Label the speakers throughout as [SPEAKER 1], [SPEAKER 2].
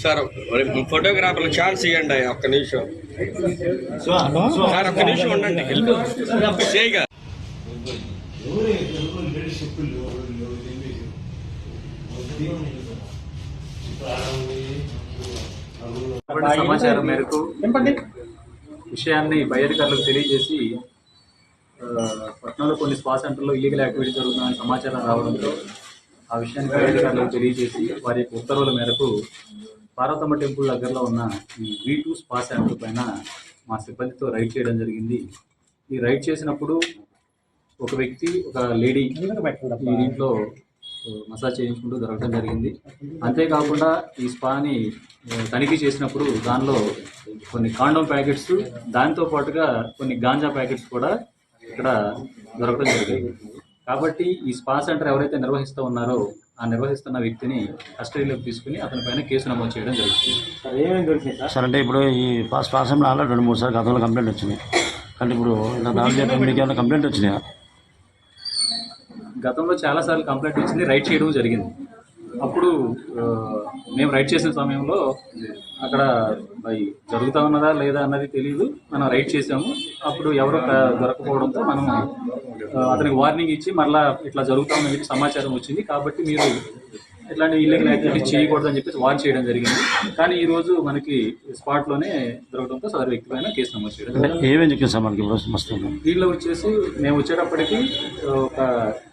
[SPEAKER 1] Sir ఫోటోగ్రాఫర్లు chance ఇవ్వండి ఒక్క నిమిషం. సార్ ఒక్క నిమిషం ఉండండి చేయగా.
[SPEAKER 2] సమాచారం మేరకు విషయాన్ని పై అధికారులకు తెలియజేసి ఆ, పట్టణంలో కొన్ని స్పా సెంటర్లో ఇల్లీగల్ యాక్టివిటీ జరుగుతుందని సమాచారం రావడంతో ఆ విషయాన్ని అధికారులకు తెలియజేసి వారి యొక్క ఉత్తర్వుల మేరకు పార్వతమ్మ టెంపుల్ దగ్గరలో ఉన్న ఈ వీ టూ స్పా సెంటర్ పైన మా సిబ్బందితో రైడ్ చేయడం జరిగింది. ఈ రైడ్ చేసినప్పుడు ఒక వ్యక్తి ఒక లేడీ ఈ దీంట్లో మసాజ్ చేయించుకుంటూ దొరకడం జరిగింది. అంతేకాకుండా ఈ స్పాని తనిఖీ చేసినప్పుడు దానిలో కొన్ని కాండోమ్ ప్యాకెట్స్ దాంతో పాటుగా కొన్ని గాంజా ప్యాకెట్స్ కూడా ఇక్కడ దొరకడం జరిగింది. కాబట్టి ఈ స్పా సెంటర్ ఎవరైతే నిర్వహిస్తూ ఉన్నారో ఆ నిర్వహిస్తున్న వ్యక్తిని కస్టడీలోకి తీసుకుని అతని పైన కేసు నమోదు చేయడం జరుగుతుంది.
[SPEAKER 3] సార్ అంటే ఇప్పుడు ఈ పాస్ పాసంలో ఆల్రెడీ రెండు మూడు సార్లు గతంలో కంప్లైంట్ వచ్చింది కానీ ఇప్పుడు ఇలా దాడి చేయడం మీకు ఏమైనా కంప్లైంట్ వచ్చినాయా?
[SPEAKER 2] గతంలో చాలాసార్లు కంప్లైంట్ వచ్చింది రైడ్ చేయడం జరిగింది. అప్పుడు మేము రైడ్ చేసిన సమయంలో అక్కడ మరి జరుగుతా ఉన్నదా లేదా అన్నది తెలియదు మనం రైడ్ చేసాము అప్పుడు ఎవరో దొరకపోవడంతో మనం అతనికి వార్నింగ్ ఇచ్చి మరలా ఇట్లా జరుగుతా ఉందని చెప్పి సమాచారం వచ్చింది. కాబట్టి మీరు ఇట్లాంటి ఇల్లీగల్ యాక్టివిటీ చేయకూడదని చెప్పేసి వార్న్ చేయడం జరిగింది. కానీ ఈ రోజు మనకి స్పాట్లోనే దొరకడంతో సదరు వ్యక్తి పైన కేసు నమోదు చేయడం
[SPEAKER 3] ఏమేమి మనకి మస్తు
[SPEAKER 2] దీనిలో వచ్చేసి మేము వచ్చేటప్పటికి ఒక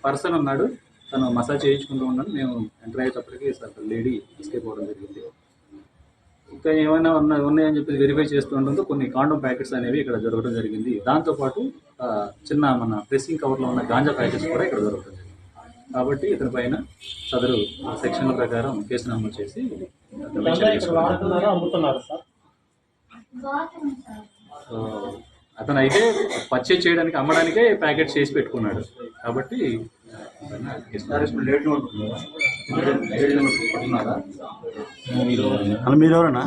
[SPEAKER 2] పర్సన్ ఉన్నాడు. తను మసాజ్ చేయించుకుంటూ ఉన్నాడు మేము ఎంటర్ అయ్యేటప్పటికి సార్ లేడీ ఎస్కేప్ అవ్వడం జరిగింది. ఇంకా ఏమైనా ఉన్నా ఉన్నాయని చెప్పి వెరిఫై చేస్తూ ఉండడంతో కొన్ని కాండోమ్ ప్యాకెట్స్ అనేవి ఇక్కడ దొరకడం జరిగింది. దాంతోపాటు చిన్న మన ప్రెస్సింగ్ కవర్లో ఉన్న గాంజా ప్యాకెట్స్ కూడా ఇక్కడ దొరకడం జరిగింది. కాబట్టి ఇతని పైన సదరు సెక్షన్ల ప్రకారం కేసు నమోదు చేసి అతను అయితే పర్చేజ్ చేయడానికి అమ్మడానికే ప్యాకెట్ చేసి పెట్టుకున్నాడు. కాబట్టి
[SPEAKER 3] మీరు ఎవరన్నా?